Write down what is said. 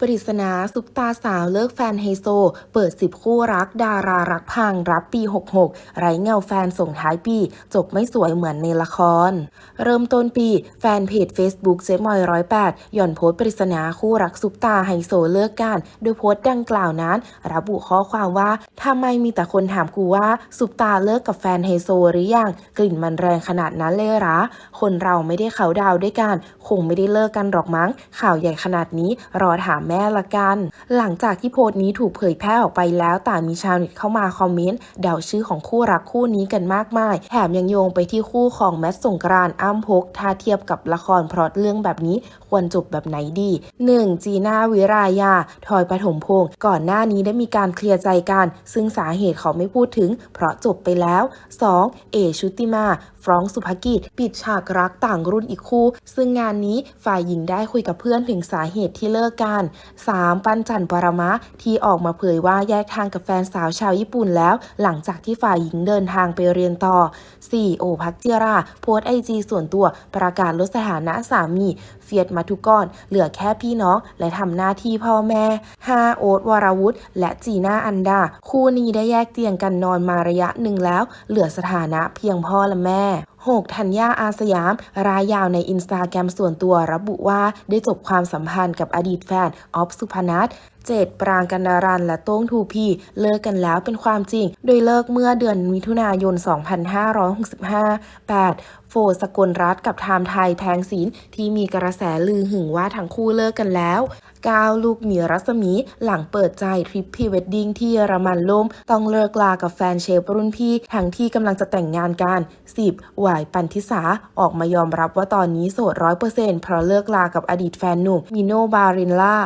ปริศนาซุปตาสาวเลิกแฟนไฮโซ เปิด 10 คู่รัก ดารารักพัง รับปี 66 ไร้เงาแฟนส่งท้ายปี จบไม่สวยเหมือนในละคร เริ่มต้นปี แฟนเพจ Facebook เจมอยร้อยแปดหย่อนโพสปริศนาคู่รักซุปตาไฮโซเลิกกัน โดยโพสต์ดังกล่าวนั้น ระบุข้อความว่าทำไมมีแต่คนถามกูว่าซุปตาเลิกกับแฟนไฮโซหรือยังกลิ่นมันแรงขนาดนั้นเลยหรอคนเราไม่ได้เขาดาวด้วยกัน คงไม่ได้เลิกกันหรอกมั้ง ข่าวใหญ่ขนาดนี้รอถามแม่ละกัน หลังจากที่โพสต์นี้ถูกเผยแพร่ออกไปแล้วต่างมีชาวเน็ตเข้ามาคอมเมนต์เดาชื่อของคู่รักคู่นี้กันมากมาย แถมยังโยงไปที่คู่ของแมทสงกรานอ้ำพกถ้าเทียบกับละครเพราะเรื่องแบบนี้ควรจบแบบไหนดี 1. จีน่าวิรายาทอยปฐมพงศ์ก่อนหน้านี้ได้มีการเคลียร์ใจกัน ซึ่งสาเหตุเขาไม่พูดถึง เพราะจบไปแล้ว 2. เอชุติมาฟรองสุภกิจ ปิดฉากรักต่างรุ่นอีกคู่ ซึ่งงานนี้ฝ่ายหญิงได้คุยกับเพื่อนถึงสาเหตุที่เลิกกัน 3. ปันจันปรมะที่ออกมาเผยว่าแยกทางกับแฟนสาวชาวญี่ปุ่นแล้ว หลังจากที่ฝ่ายหญิงเดินทางไปเรียนต่อ 4. โอภักจิราโพสไอจีส่วนตัวประกาศลดสถานะสามี เฟียดมาทุกก้อน เหลือแค่พี่น้องและทำหน้าที่พ่อแม่ 5. โอ๊ตวรวุฒิและจีน่าอันดา คู่นี้ได้แยกเตียงกันนอนมาระยะหนึ่งแล้ว เหลือสถานะเพียงพ่อและแม่ 6. ธัญญาอาสยาม รายยาวในอินสตาแกรมส่วนตัวระบุว่าได้จบความสัมพันธ์กับอดีตแฟน ออฟสุพนัท 7. ปรางกันดารันและโต้งทูพีเลิกกันแล้วเป็นความจริง โดยเลิกเมื่อเดือนมิถุนายน 2565 8. โฟสกลรัฐกับไทม์ไทยแทงศิลที่มีกระแสลือหึงว่าทั้งคู่เลิกกันแล้ว 9. ลูกหมีรัศมี หลังเปิดใจทริปพรีเวดดิ้งที่เยอรมันล่ม ต้องเลิกลากับแฟนเชฟรุ่นพี่ ทั้งที่กำลังจะแต่งงานกัน 10. หวายปันทิสา ออกมายอมรับว่าตอนนี้โสดร้อยเปอร์เซ็นต์เพราะเลิกลากับอดีตแฟนหนุ่มมิโนบารินล่า